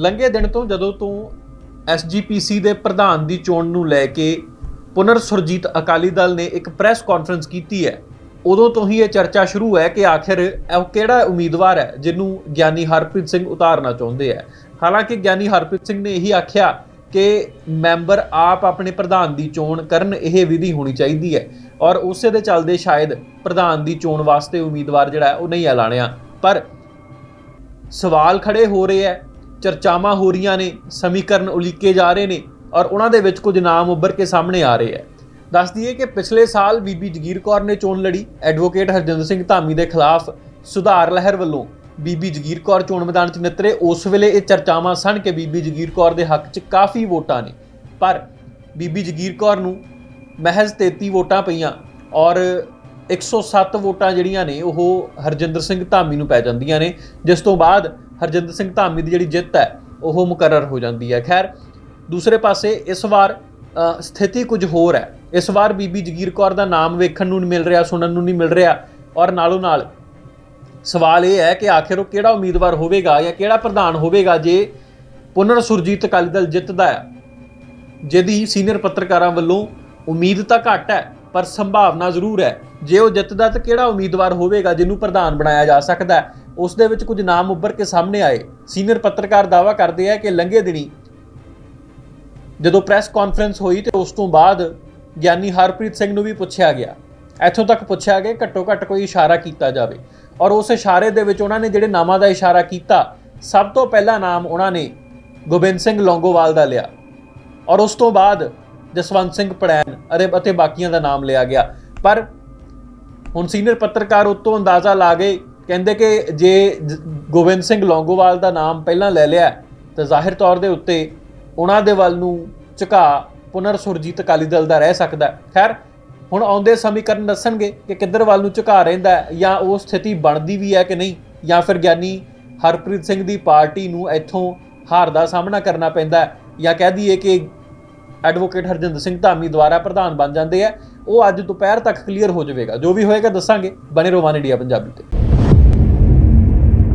ਲੰਘੇ ਦਿਨ ਤੋਂ ਜਦੋਂ ਤੋਂ ਐਸਜੀਪੀਸੀ ਦੇ ਪ੍ਰਧਾਨ ਦੀ ਚੋਣ ਨੂੰ ਲੈ ਕੇ ਪੁਨਰ ਸੁਰਜੀਤ ਅਕਾਲੀ ਦਲ ਨੇ ਇੱਕ ਪ੍ਰੈਸ ਕਾਨਫਰੰਸ ਕੀਤੀ ਹੈ, ਉਦੋਂ ਤੋਂ ਹੀ ਇਹ ਚਰਚਾ ਸ਼ੁਰੂ ਹੈ ਕਿ ਆਖਿਰ ਇਹ ਕਿਹੜਾ ਉਮੀਦਵਾਰ ਹੈ ਜਿਹਨੂੰ ਗਿਆਨੀ ਹਰਪ੍ਰੀਤ ਸਿੰਘ ਉਤਾਰਨਾ ਚਾਹੁੰਦੇ ਹੈ। ਹਾਲਾਂਕਿ ਗਿਆਨੀ ਹਰਪ੍ਰੀਤ ਸਿੰਘ ਨੇ ਇਹੀ ਆਖਿਆ ਕਿ ਮੈਂਬਰ ਆਪ ਆਪਣੇ ਪ੍ਰਧਾਨ ਦੀ ਚੋਣ ਕਰਨ ਇਹ ਵਿਧੀ ਹੋਣੀ ਚਾਹੀਦੀ ਹੈ ਔਰ ਉਸੇ ਦੇ ਚੱਲਦੇ ਸ਼ਾਇਦ ਪ੍ਰਧਾਨ ਦੀ ਚੋਣ ਵਾਸਤੇ ਉਮੀਦਵਾਰ ਜਿਹੜਾ ਉਹ ਨਹੀਂ ਐਲਾਨਿਆ। ਪਰ ਸਵਾਲ ਖੜੇ ਹੋ ਰਹੇ ਹੈ ਚਰਚਾਵਾਂ ਹੋ ਰਹੀਆਂ ਨੇ, ਸਮੀਕਰਨ ਉਲੀਕੇ ਜਾ ਰਹੇ ਨੇ ਔਰ ਉਹਨਾਂ ਦੇ ਵਿੱਚ ਕੁਝ ਨਾਮ ਉੱਭਰ ਕੇ ਸਾਹਮਣੇ ਆ ਰਹੇ ਹੈ। ਦੱਸ ਦਈਏ ਕਿ ਪਿਛਲੇ ਸਾਲ ਬੀਬੀ ਜਗੀਰ ਕੌਰ ਨੇ ਚੋਣ ਲੜੀ। ਐਡਵੋਕੇਟ ਹਰਜਿੰਦਰ ਸਿੰਘ ਧਾਮੀ ਦੇ ਖਿਲਾਫ ਸੁਧਾਰ ਲਹਿਰ ਵੱਲੋਂ ਬੀਬੀ ਜਗੀਰ ਕੌਰ ਚੋਣ ਮੈਦਾਨ 'ਚ ਨਿਤਰੇ। ਉਸ ਵੇਲੇ ਇਹ ਚਰਚਾਵਾਂ ਸਨ ਕਿ ਬੀਬੀ ਜਗੀਰ ਕੌਰ ਦੇ ਹੱਕ 'ਚ ਕਾਫੀ ਵੋਟਾਂ ਨੇ। ਪਰ ਬੀਬੀ ਜਗੀਰ ਕੌਰ ਨੂੰ ਮਹਿਜ਼ 33 ਵੋਟਾਂ ਪਈਆਂ ਔਰ 107 ਵੋਟਾਂ ਜਿਹੜੀਆਂ ਨੇ, ਉਹ ਹਰਜਿੰਦਰ ਸਿੰਘ ਧਾਮੀ ਨੂੰ ਪੈ ਜਾਂਦੀਆਂ ਨੇ, ਜਿਸ ਤੋਂ ਬਾਅਦ ਹਰਜਿੰਦਰ ਸਿੰਘ ਧਾਮੀ ਦੀ ਜਿਹੜੀ ਜਿੱਤ ਹੈ, ਉਹ ਮੁਕਰਰ ਹੋ ਜਾਂਦੀ ਹੈ। ਖੈਰ, ਦੂਸਰੇ ਪਾਸੇ ਇਸ ਵਾਰ ਸਥਿਤੀ ਕੁਝ ਹੋਰ ਹੈ। ਇਸ ਵਾਰ ਬੀਬੀ ਜਗੀਰ ਕੌਰ ਦਾ ਨਾਮ ਵੇਖਣ ਨੂੰ ਨਹੀਂ ਮਿਲ ਰਿਹਾ, ਸੁਣਨ ਨੂੰ ਨਹੀਂ ਮਿਲ ਰਿਹਾ ਔਰ ਨਾਲੋਂ ਨਾਲ ਸਵਾਲ ਇਹ ਹੈ ਕਿ ਆਖਿਰ ਉਹ ਕਿਹੜਾ ਉਮੀਦਵਾਰ ਹੋਵੇਗਾ ਜਾਂ ਕਿਹੜਾ ਪ੍ਰਧਾਨ ਹੋਵੇਗਾ ਜੇ ਪੁਨਰ ਸੁਰਜੀਤ ਅਕਾਲੀ ਦਲ ਜਿੱਤਦਾ ਹੈ? ਜਿਹਦੀ ਸੀਨੀਅਰ ਪੱਤਰਕਾਰਾਂ ਵੱਲੋਂ ਉਮੀਦ ਤਾਂ ਘੱਟ ਹੈ, ਪਰ ਸੰਭਾਵਨਾ ਜ਼ਰੂਰ ਹੈ। ਜੇ ਉਹ ਜਿੱਤਦਾ ਤਾਂ ਕਿਹੜਾ ਉਮੀਦਵਾਰ ਹੋਵੇਗਾ ਜਿਹਨੂੰ ਪ੍ਰਧਾਨ ਬਣਾਇਆ ਜਾ ਸਕਦਾ ਹੈ? ਉਸ ਦੇ ਵਿੱਚ ਕੁਝ ਨਾਮ ਉੱਭਰ ਕੇ ਸਾਹਮਣੇ ਆਏ। ਸੀਨੀਅਰ ਪੱਤਰਕਾਰ ਦਾਅਵਾ ਕਰਦੇ ਆ ਕਿ ਲੰਘੇ ਦਿਨੀ ਜਦੋਂ ਪ੍ਰੈਸ ਕਾਨਫਰੰਸ ਹੋਈ ਤੇ ਉਸ ਤੋਂ ਬਾਅਦ ਗਿਆਨੀ ਹਰਪ੍ਰੀਤ ਸਿੰਘ ਨੂੰ ਵੀ ਪੁੱਛਿਆ ਗਿਆ। ਇੱਥੋਂ ਤੱਕ ਪੁੱਛਿਆ ਗਿਆ ਘੱਟੋ ਘੱਟ ਕੋਈ ਇਸ਼ਾਰਾ ਕੀਤਾ ਜਾਵੇ। ਔਰ ਉਸ ਇਸ਼ਾਰੇ ਦੇ ਵਿੱਚ ਉਹਨਾਂ ਨੇ ਜਿਹੜੇ ਨਾਮਾਂ ਦਾ ਇਸ਼ਾਰਾ ਕੀਤਾ, ਸਭ ਤੋਂ ਪਹਿਲਾ ਨਾਮ ਉਹਨਾਂ ਨੇ ਗੋਬਿੰਦ ਸਿੰਘ ਲੌਂਗੋਵਾਲ ਦਾ ਲਿਆ। ਔਰ ਉਸ ਤੋਂ ਬਾਅਦ ਜਸਵੰਤ ਸਿੰਘ ਪੜੈਨ ਅਰੇ ਅਤੇ ਬਾਕੀਆਂ ਦਾ ਨਾਮ ਲਿਆ ਗਿਆ। ਪਰ ਹੁਣ ਸੀਨੀਅਰ ਪੱਤਰਕਾਰ ਉਤੋਂ ਅੰਦਾਜ਼ਾ ਲਾ ਗਏ ਕਹਿੰਦੇ ਕਿ ਜੇ ਜ- ਗੋਬਿੰਦ ਸਿੰਘ ਲੌਂਗੋਵਾਲ ਦਾ ਨਾਮ ਪਹਿਲਾਂ ਲੈ ਲਿਆ, ਤਾਂ ਜ਼ਾਹਿਰ ਤੌਰ ਦੇ ਉੱਤੇ ਉਹਨਾਂ ਦੇ ਵੱਲ ਨੂੰ ਝੁਕਾ ਪੁਨਰ ਸੁਰਜੀਤ ਅਕਾਲੀ ਦਲ ਦਾ ਰਹਿ ਸਕਦਾ ਖੈਰ, ਹੁਣ ਆਉਂਦੇ ਸਮੀਕਰਨ ਦੱਸਣਗੇ ਕਿ ਕਿੱਧਰ ਵੱਲ ਨੂੰ ਝੁਕਾ ਰਹਿੰਦਾ ਹੈ ਜਾਂ ਉਹ ਸਥਿਤੀ ਬਣਦੀ ਵੀ ਹੈ ਕਿ ਨਹੀਂ, ਜਾਂ ਫਿਰ ਗਿਆਨੀ ਹਰਪ੍ਰੀਤ ਸਿੰਘ ਦੀ ਪਾਰਟੀ ਨੂੰ ਇੱਥੋਂ ਹਾਰ ਦਾ ਸਾਹਮਣਾ ਕਰਨਾ ਪੈਂਦਾ ਜਾਂ ਕਹਿ ਦਈਏ ਕਿ ਐਡਵੋਕੇਟ ਹਰਜਿੰਦਰ ਸਿੰਘ ਧਾਮੀ ਦੁਆਰਾ ਪ੍ਰਧਾਨ ਬਣ ਜਾਂਦੇ ਆ ਉਹ ਅੱਜ ਦੁਪਹਿਰ ਤੱਕ ਕਲੀਅਰ ਹੋ ਜਾਵੇਗਾ। ਜੋ ਵੀ ਹੋਏਗਾ ਦੱਸਾਂਗੇ। ਬਣੇ ਰਹੋ ਵਨ ਇੰਡੀਆ ਪੰਜਾਬੀ ਤੇ।